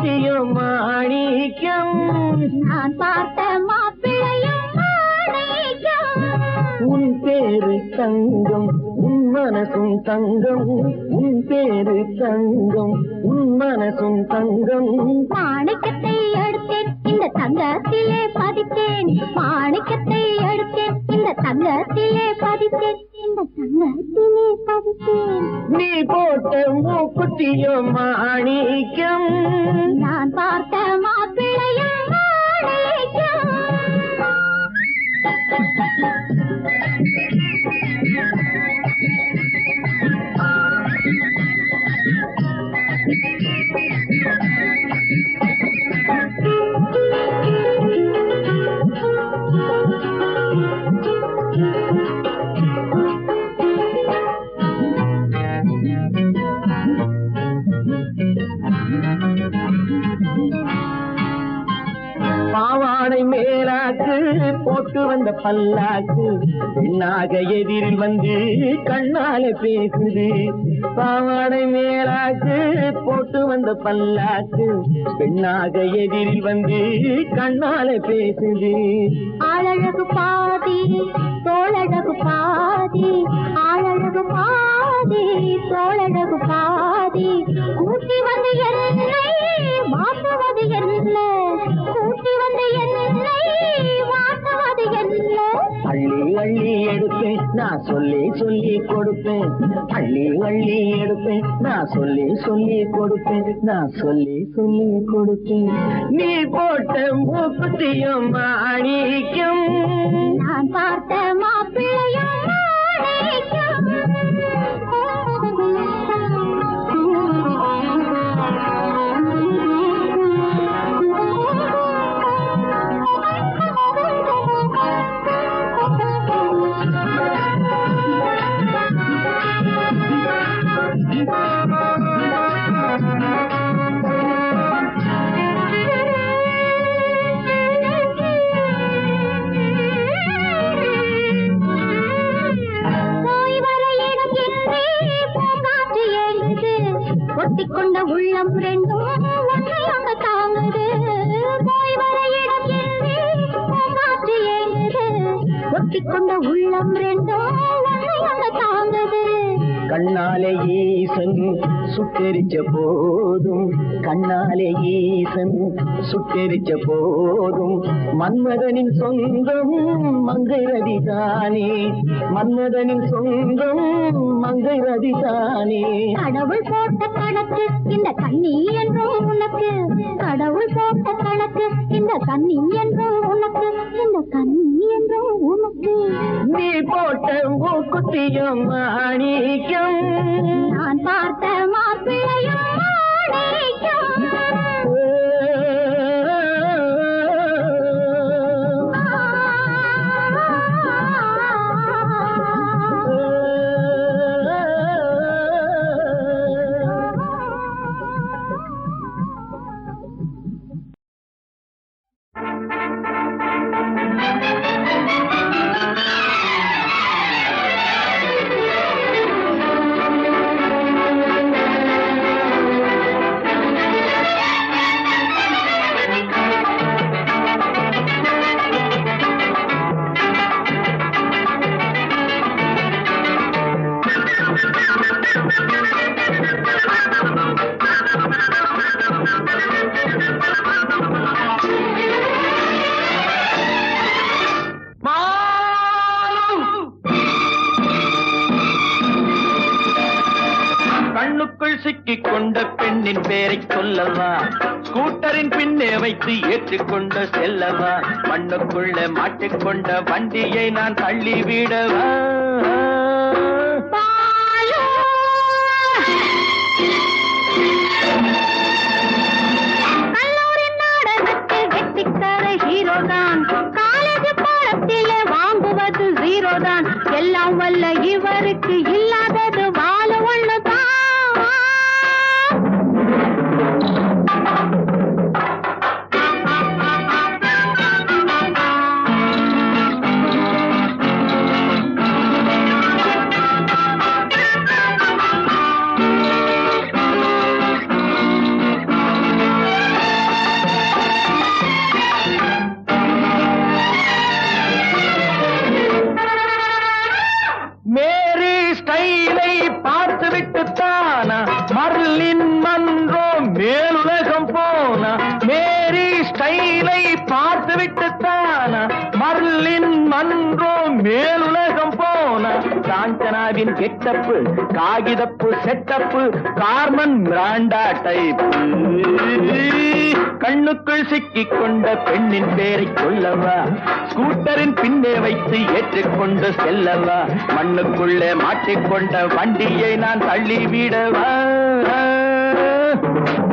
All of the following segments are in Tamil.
மூக்குத்தியும் மாணிக்கம். நான் பார்த்த மாப்பிள்ளையும். உன் பேரு தங்கம் உன் மனசும் தங்கம். உன் பேரு தங்கம் உன் மனசும் தங்கம். மாணிக்கத்தை இந்த தங்கத்திலே பதித்தேன். மாணிக்கத்தை எடுத்தேன் இந்த தங்கத்திலே பதித்தேன். இந்த தங்கத்திலே பதித்தேன். நீ போட்ட மூக்குத்தியும் மாணிக்கம். நான் பார்த்த மாப்பிள்ளையும் மாணிக்கம். Thank you. பாவாடை மேலாக்கு போட்டு வந்த பல்லாக்கு பெண்ணாக எதிரில் வந்து கண்ணால பேசுது. பாவாடை மேலாக்கு போட்டு வந்த பல்லாக்கு பெண்ணாக எதிரில் வந்து கண்ணால பேசுது. ஆளழகு பாதி தோழகு பாதி ஆளழகு பாதி தோழகு பாதி. கூட்டி வந்து என்னை மாற்றுவது என்ன? அள்ளி அள்ளி எடுப்பேன் நான் சொல்லி சொல்லி கொடுப்பேன். அள்ளி அள்ளி எடுப்பேன் நான் சொல்லி சொல்லி கொடுப்பேன். நான் சொல்லி சொல்லி கொடுப்பேன். நீ போட்ட மூக்குத்தியும் மாணிக்கம் கண்ணாலே ஈசன் சுட்டெரிச்ச போதும். கண்ணாலே ஈசன் சுட்டெரிச்ச போதும். மன்மதனின் சொந்தம் மங்கை ரதிதானே மன்மதனின் சொந்தம் மங்கை ரதிதானே கடவுள் போட்ட கணக்கு இந்த கண்ணி என்றும் உனக்கு. கடவுள் போட்ட கணக்கு இந்த கண்ணி என்றும் உனக்கு. இந்த கண்ணி என்றும் உனக்கு. நீ போட்ட மூக்குத்தியும் மாணிக்கம். நான் பார்த்த மாப்பிள்ளையும் நான் தள்ளிவிடவா? டெல்லின் மன்றோ மேலுலகம் போனா மேரி ஸ்டைலை பார்த்து விட்டுத்தானா? மர்லின் மன்றோ மேலுலகம் போனா? காஞ்சனாவின் கெட்டப்பு காகிதப்பு செட்டப்பு கார்மன் மிராண்டா டைப்பு கண்ணுக்குள் சிக்கிக் கொண்ட பெண்ணின் பேரை சொல்லவா ஸ்கூட்டரின் பின்னே வைத்து ஏற்றுக்கொண்டு செல்லவா? மண்ணுக்குள்ளே மாற்றிக்கொண்ட வண்டியை நான் தள்ளி விடவா Thank you.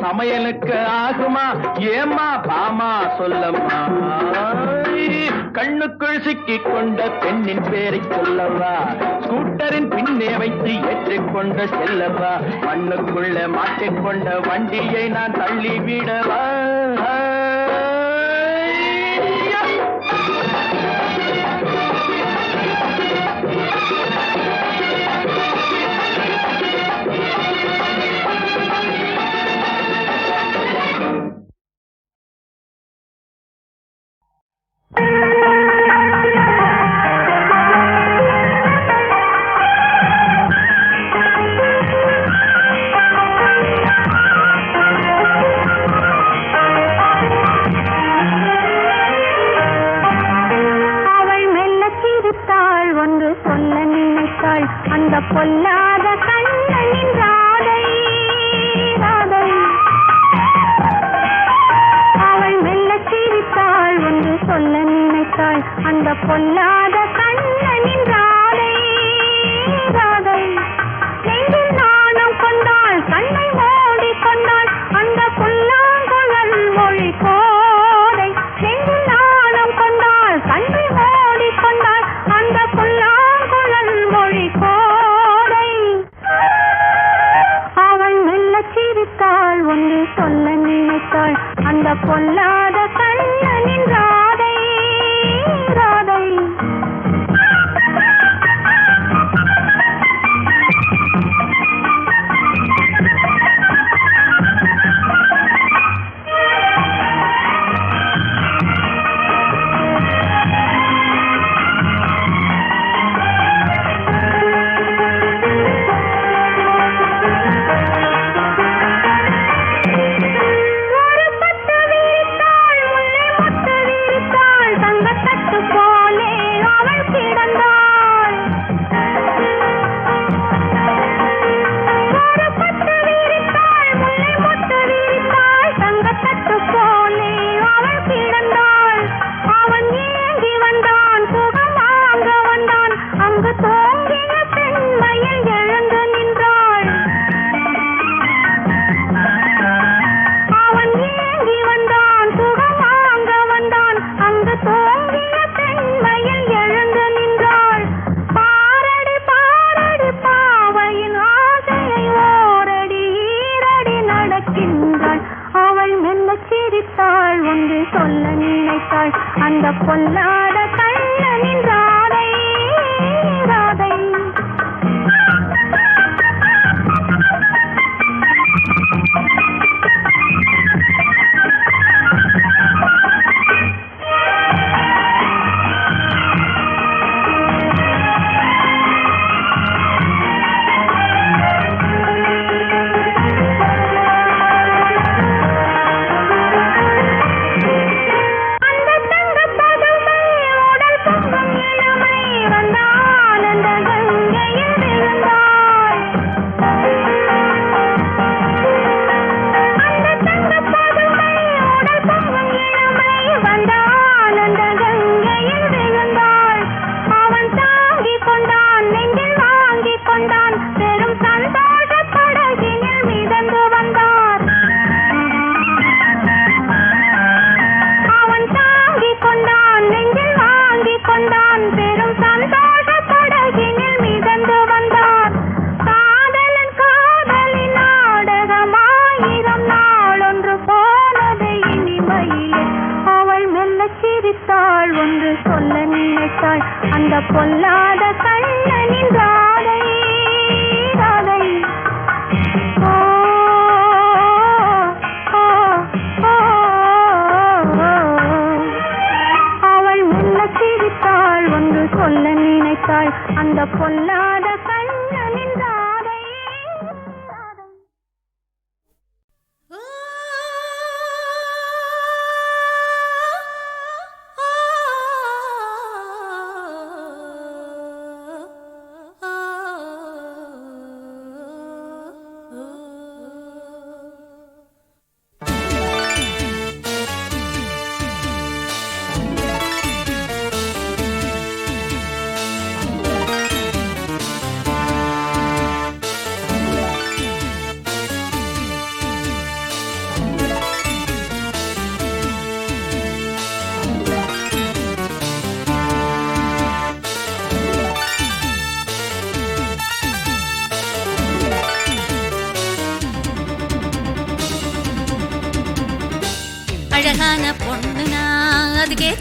சமையலுக்கு ஆகுமா? ஏமா பாமா சொல்லம்மா. கண்ணுக்குள் சிக்கி கொண்ட பெண்ணின் பேரை சொல்லவா? ஸ்கூட்டரின் பின்னே வைத்து ஏற்றிக்கொண்ட செல்லவா? மண்ணுக்குள்ள மாட்டிக்கொண்ட வண்டியை நான் தள்ளி விடவா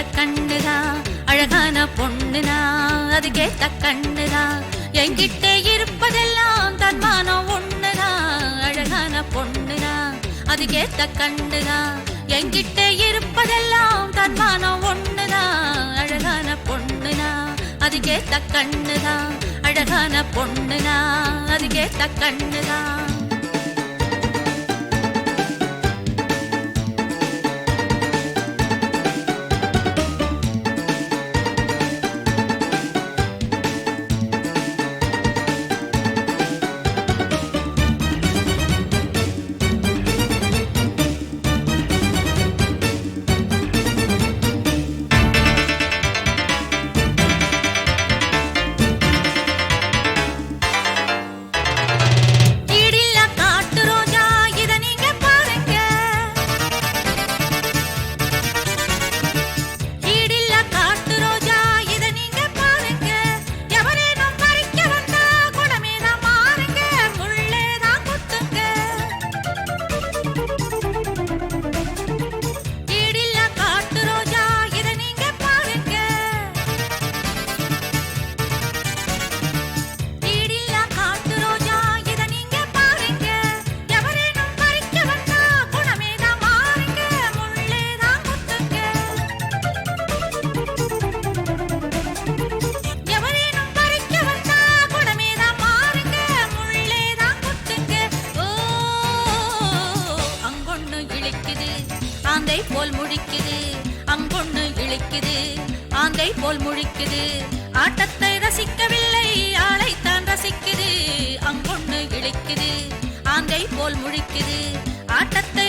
கேத்த கண்ணுதா? அழகான பொண்ணுனா அது கேத்த கண்ணுதா? என்கிட்ட இருப்பதெல்லாம் தன்மானம் ஒண்ணுதா? அழகான பொண்ணுனா அது கேத்த கண்ணுதா? என்கிட்ட இருப்பதெல்லாம் தன்மானம் ஒண்ணுதா? அழகான பொண்ணுனா அது கேத்த கண்ணுதா? அழகான பொண்ணுனா அது கேத்த கண்ணுதா? வைக்குது ஆட்டத்தை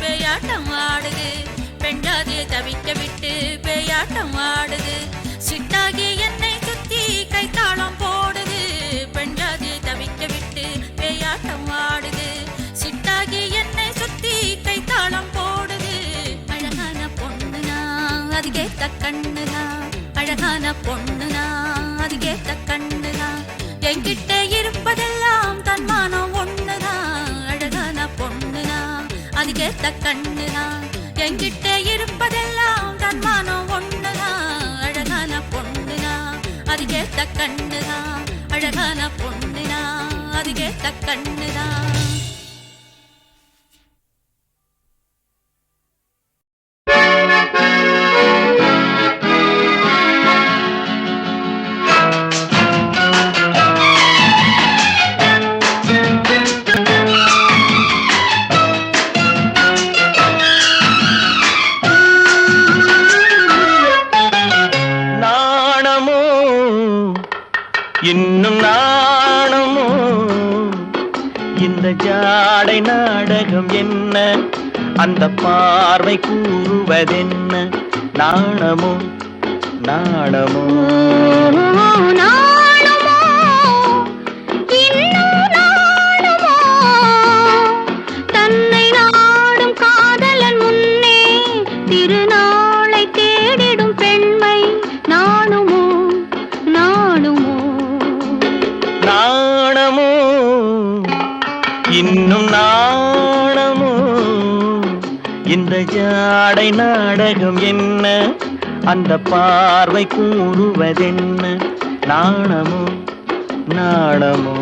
பேயாட்டம் ஆடுது பெஞ்சாதியை தவிக்க விட்டு பேயாட்டம் ஆடுது சிட்டாகி என்னை சுத்தி கை தாளம் போடுது. பெஞ்சாதியை தவிக்க விட்டு பேயாட்டம் ஆடுது சிட்டாகி என்னை சுத்தி கை தாளம் போடுது. அழகான பொண்ணுனா அது கேத்த கண்ணுனா. அழகான பொண்ணுனா அது கேத்த கண்ணுனா. என்கிட்ட இருப்பதெல்லாம் தன்மானம் அது கேட்ட கண்ணுனா என்கிட்ட இருப்பதெல்லாம் தன்மானம் ஒண்ணுதான் அழகான பொண்ணுனா அது கேட்ட கண்ணுனா அழகான பொண்ணுனா அது கண்ணுதான் அந்த பார்வை கூறுவதென்ன நாணமோ நாணமோ இன்னும் நாணுமோ? இந்த ஜாடை நாடகம் என்ன? அந்த பார்வை கூறுவதென்ன? நாணமோ நாணமோ?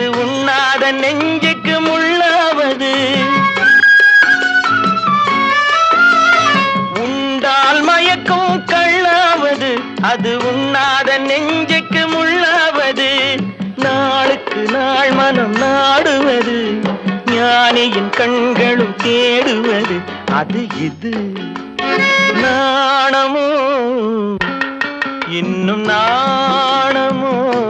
அது உண்ணாத நெஞ்சுக்கு முள்ளாவது. உண்டால் மயக்கும் கள்ளாவது. அது உண்ணாத நெஞ்சுக்கு முள்ளாவது. நாளுக்கு நாள் மனம் நாடுவது. ஞானியின் கண்களும் தேடுவது. அது இது. நாணமோ இன்னும் நாணமோ.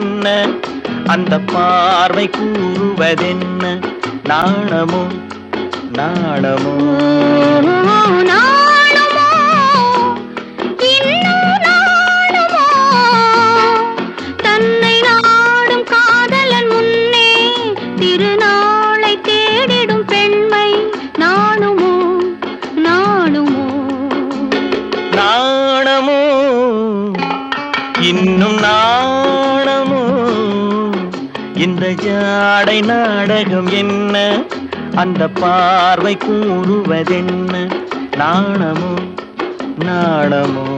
என்ன? அந்த பார்வை கூறுவதென்ன? நாணமோ? நாணமோ? அந்த ஜாடை நாடகம் என்ன? அந்த பார்வை கூறுவதென்ன? நாணமோ நாணமோ?